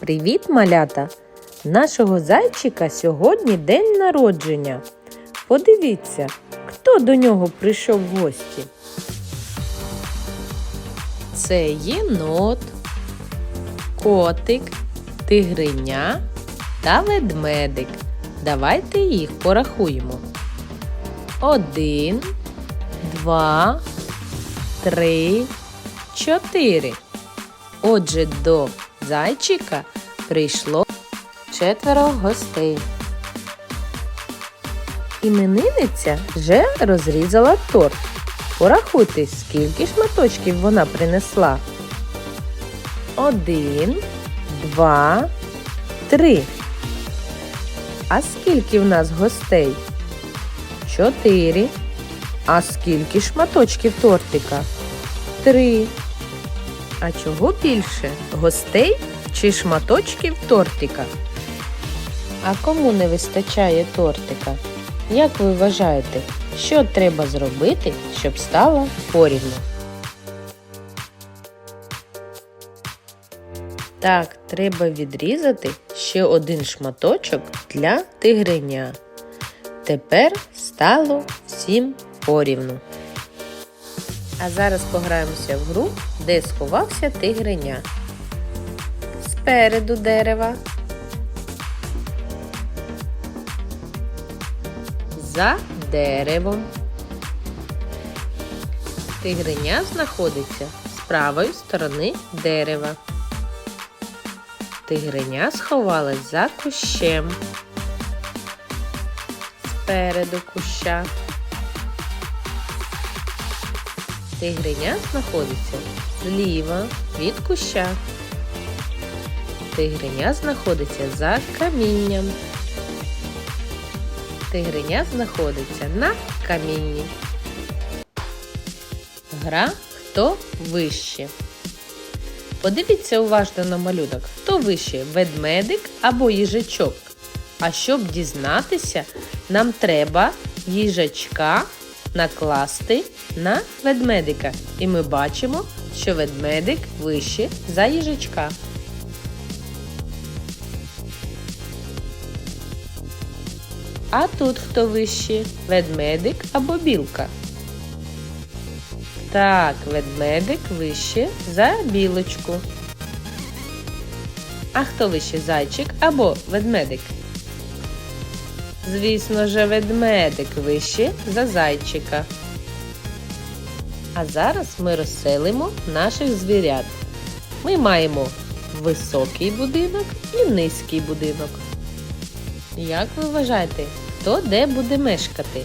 Привіт, малята! Нашого зайчика сьогодні день народження. Подивіться, хто до нього прийшов в гості. Це єнот, котик, тигриня та ведмедик. Давайте їх порахуємо. Один, два, три, чотири. Отже, до зайчика прийшло четверо гостей. Іменинниця вже розрізала торт. Порахуйте, скільки шматочків вона принесла. Один, два, три. А скільки в нас гостей? Чотири. А скільки шматочків тортика? Три. А чого більше? Гостей чи шматочків тортика? А кому не вистачає тортика? Як ви вважаєте, що треба зробити, щоб стало порівну? Так, треба відрізати ще один шматочок для тигриня. Тепер стало всім порівну. А зараз пограємося в гру, де сховався тигриня. Спереду дерева. За деревом. Тигриня знаходиться з правої сторони дерева. Тигриня сховалась за кущем. Спереду куща. Тигриня знаходиться зліва від куща. Тигриня знаходиться за камінням. Тигриня знаходиться на камінні. Гра хто вище. Подивіться уважно на малюнок, хто вище ведмедик або їжачок. А щоб дізнатися, нам треба їжачка накласти на ведмедика. І ми бачимо, що ведмедик вище за їжачка. А тут хто вище? Ведмедик або білка? Так, ведмедик вище за білочку. А хто вище зайчик або ведмедик? Звісно же, ведмедик вище за зайчика. А зараз ми розселимо наших звірят. Ми маємо високий будинок і низький будинок. Як ви вважаєте, хто де буде мешкати?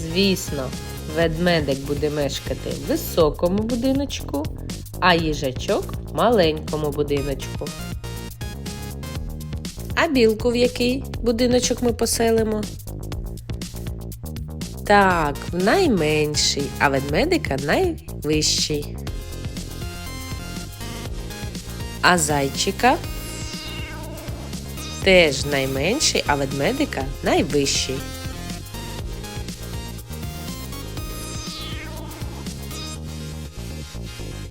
Звісно, ведмедик буде мешкати в високому будиночку, а їжачок маленькому будиночку. А білку в який будиночок ми поселимо? Так, в найменший, а ведмедика найвищий. А зайчика теж найменший, а ведмедика найвищий.